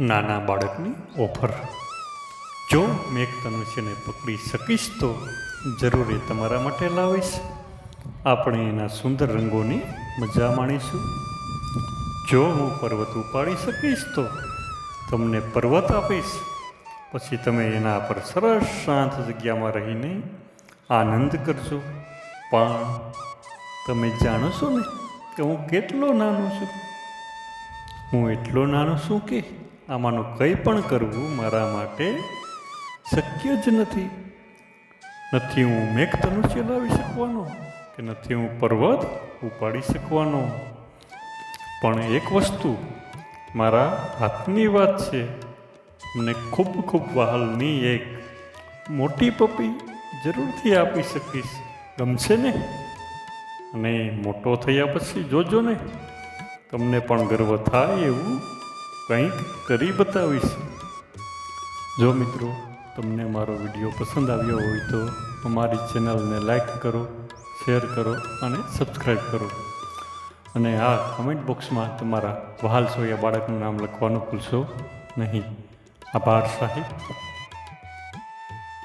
નાના બાળકની ઓફર. જો મેઘ તનુષ્યને પકડી શકીશ તો જરૂર તમારા માટે લાવીશ. આપણે એના સુંદર રંગોની મજા માણીશું. જો હું પર્વત ઉપાડી શકીશ તો તમને પર્વત આપીશ. પછી તમે એના પર સરસ શાંત જગ્યામાં રહીને આનંદ કરજો. પણ તમે જાણો છો ને કે હું કેટલો નાનો છું? હું એટલો નાનો છું કે આમાંનું કંઈ પણ કરવું મારા માટે શક્ય જ નથી. નથી હું મેઘ તનુ લાવી શકવાનો કે નથી હું પર્વત ઉપાડી શકવાનો. પણ એક વસ્તુ મારા હાથની વાત છે. મને ખૂબ ખૂબ વહાલની એક મોટી પપ્પી જરૂરથી આપી શકીશ. ગમશે ને? અને મોટો થયા પછી જોજો ને. તમને પણ ગર્વ થાય એવું કંઈક કરી બતાવીશ. જો મિત્રો તમને મારો વીડિયો પસંદ આવ્યો હોય તો અમારી ચેનલને લાઈક કરો, શેર કરો અને સબસ્ક્રાઈબ કરો. અને આ કમેન્ટ બોક્સમાં તમારા વહાલ સોયા બાળકનું નામ લખવાનું ભૂલશો નહીં. આભાર સાહેબ.